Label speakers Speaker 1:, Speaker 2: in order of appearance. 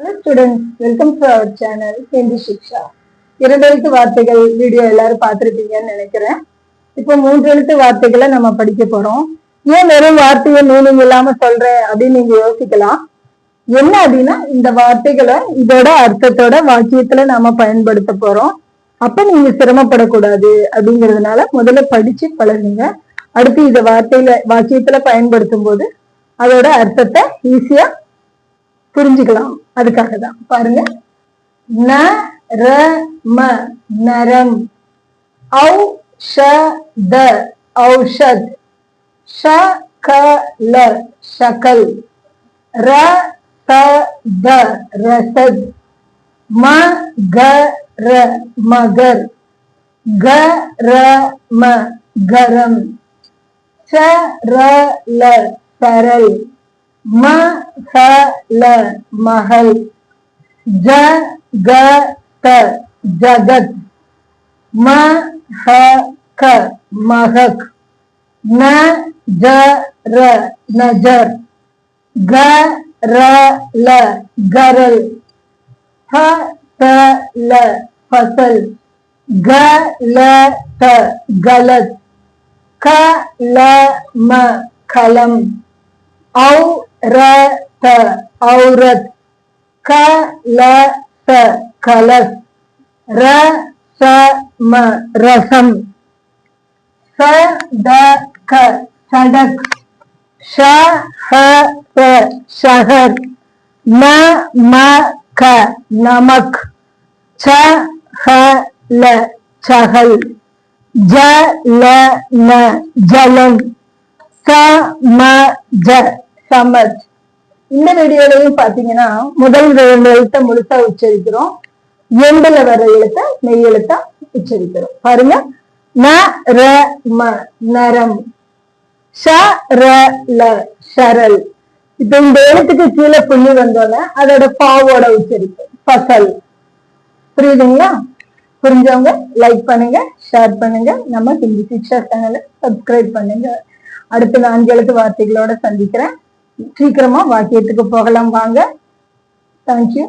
Speaker 1: Hello students welcome to our channel Hindi Shiksha இரண்டு எழுத்து வார்த்தைகள் வீடியோ எல்லாரும் பார்த்துருப்பீங்கன்னு நினைக்கிறேன். இப்போ மூன்று எழுத்து வார்த்தைகளை நம்ம படிக்க போறோம். ஏன் வெறும் வார்த்தையை மீனிங் இல்லாம சொல்றேன் அப்படின்னு நீங்க யோசிக்கலாம். என்ன அப்படின்னா இந்த வார்த்தைகளை இதோட அர்த்தத்தோட வாக்கியத்துல நாம பயன்படுத்த போறோம். அப்ப நீங்க சிரமப்படக்கூடாது அப்படிங்கிறதுனால முதல்ல படிச்சு பழகுங்க. அடுத்து இந்த வார்த்தையில வாக்கியத்துல பயன்படுத்தும் போது அதோட அர்த்தத்தை ஈஸியா புரிஞ்சுக்கலாம். அதுக்காக தான் பாருங்க. ந ர ம நரம். ஔ ஷ த. ஔஷத். ஷ க ல. ஷகல். ர த த. ரசத். ம க ர மகர். க ர ம கரம். ச ர ல. சரல். ம ஹ ல மஹல் ஜ க த ஜகத் ம ஹ க மஹக் ந ஜ ர நஜர் க ர ல கரல் ஹ த ல ஃபசல் க ல த கலத் க ல ம கலம் औ र त औरत क ल स कलस र स म रसम स द क सड़क श ह स शहर न म क नमक छ ह ल चहल ज ल न जलन स म ज சமத் இந்த வீடியோலையும் பாத்தீங்கன்னா முதல் ரெண்டு எழுத்த முழுசா உச்சரிக்கிறோம். எண்டுல வர எழுத்த மெய் எழுத்தா உச்சரிக்கிறோம். பாருங்க. ந ர ம நரம். ஷ ர ல ஷரல். இப்ப இந்த எழுத்துக்கு கீழே புள்ளி வந்தோடனே அதோட பாவோட உச்சரிப்பு பசல். புரியுதுங்களா? புரிஞ்சவங்க லைக் பண்ணுங்க ஷேர் பண்ணுங்க. நம்ம ஹிந்தி சிக்ஷா சேனலை சப்ஸ்கிரைப் பண்ணுங்க. அடுத்த நான்கு எழுத்து வார்த்தைகளோட சந்திக்கிறேன். சீக்கிரமா வாக்கியத்துக்கு போகலாம் வாங்க. தேங்க்யூ